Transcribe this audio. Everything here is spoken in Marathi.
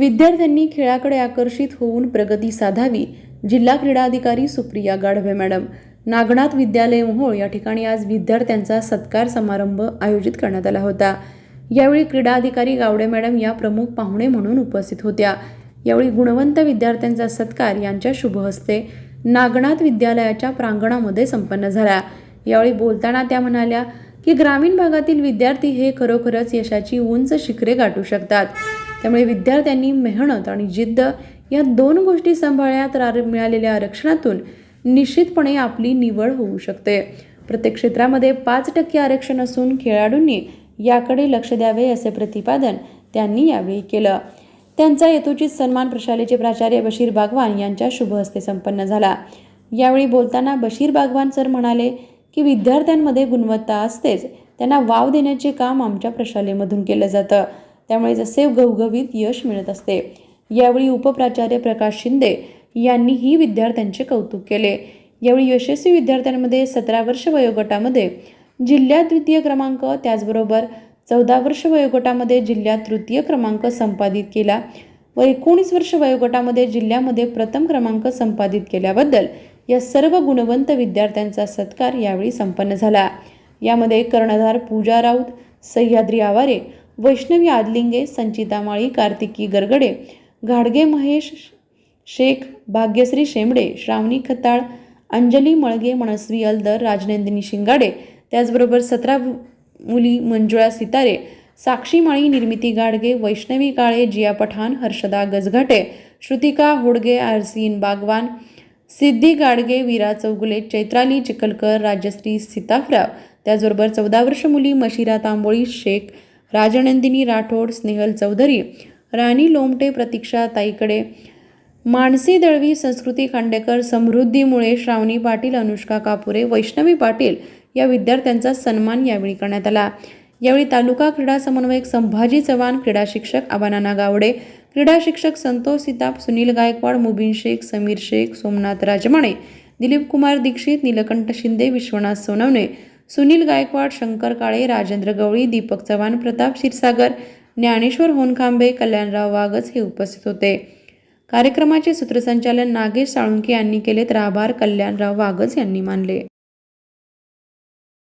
विद्यार्थ्यांनी खेळाकडे आकर्षित होऊन प्रगती साधावी जिल्हा क्रीडा अधिकारी सुप्रिया गाढवे मॅडम. नागनाथ विद्यालय मोहोळ या ठिकाणी आज विद्यार्थ्यांचा सत्कार समारंभ आयोजित करण्यात आला होता. यावेळी क्रीडा अधिकारी गावडे मॅडम या प्रमुख पाहुणे म्हणून उपस्थित होत्या. यावेळी गुणवंत विद्यार्थ्यांचा सत्कार यांच्या शुभ हस्ते नागनाथ विद्यालयाच्या प्रांगणामध्ये संपन्न झाला. यावेळी बोलताना त्या म्हणाल्या की ग्रामीण भागातील विद्यार्थी हे खरोखरच यशाची उंच शिखरे गाठू शकतात. त्यामुळे विद्यार्थ्यांनी मेहनत आणि जिद्द या दोन गोष्टी सांभाळल्या तर मिळालेल्या आरक्षणातून निश्चितपणे आपली निवड होऊ शकते. प्रत्येक क्षेत्रामध्ये पाच टक्के आरक्षण असून खेळाडूंनी याकडे लक्ष द्यावे असे प्रतिपादन त्यांनी यावेळी केलं. त्यांचा यथोचित सन्मान प्रशालेचे प्राचार्य बशीर बागवान यांच्या शुभ हस्ते संपन्न झाला. यावेळी बोलताना बशीर बागवान सर म्हणाले की विद्यार्थ्यांमध्ये गुणवत्ता असतेच. त्यांना वाव देण्याचे काम आमच्या प्रशालेमधून केलं जातं. त्यामुळे जसे घवघवीत यश मिळत असते यावेळी उपप्राचार्य प्रकाश शिंदे यांनीही विद्यार्थ्यांचे कौतुक केले. यावेळी यशस्वी विद्यार्थ्यांमध्ये सतरा वर्ष वयोगटामध्ये जिल्ह्यात द्वितीय क्रमांक त्याचबरोबर चौदा वर्ष वयोगटामध्ये जिल्ह्यात तृतीय क्रमांक संपादित केला व एकोणीस वर्ष वयोगटामध्ये जिल्ह्यामध्ये प्रथम क्रमांक संपादित केल्याबद्दल या सर्व गुणवंत विद्यार्थ्यांचा सत्कार यावेळी संपन्न झाला. यामध्ये कर्णधार पूजा राऊत सह्याद्री आवारे वैष्णवी आदलिंगे संचिता माळी कार्तिकी गरगडे घाडगे महेश शेख भाग्यश्री शेंबडे श्रावणी खताळ अंजली मळगे मनस्वी अलदर राजनंदिनी शिंगाडे त्याचबरोबर सतरा मुली मंजुळा सितारे साक्षी माळी निर्मिती गाडगे वैष्णवी काळे जिया पठाण हर्षदा गजघाटे श्रुतिका होडगे आरसीन बागवान सिद्धी गाडगे वीरा चौगुले चैत्राली चिखलकर राजश्री सीताफराव त्याचबरोबर चौदा वर्ष मुली मशिरा तांबोळी शेख राजनंदिनी राठोड स्नेहल चौधरी राणी लोमटे प्रतीक्षा ताईकडे मानसी दळवी संस्कृती खांडेकर समृद्धीमुळे श्रावणी पाटील अनुष्का कापुरे वैष्णवी पाटील या विद्यार्थ्यांचा सन्मान यावेळी करण्यात आला. यावेळी तालुका क्रीडा समन्वयक संभाजी चव्हाण क्रीडा शिक्षक आबानाना गावडे क्रीडा शिक्षक संतोष सिताप सुनील गायकवाड मुबीन शेख समीर शेख सोमनाथ राजमाणे दिलीप कुमार दीक्षित नीलकंठ शिंदे विश्वनाथ सोनवणे सुनील गायकवाड शंकर काळे राजेंद्र गवळी दीपक चव्हाण प्रताप क्षीरसागर ज्ञानेश्वर होनखांबे कल्याणराव वागच हे उपस्थित होते. कार्यक्रमाचे सूत्रसंचालन नागेश साळुंके यांनी केले तर आभार कल्याणराव वागच यांनी मानले.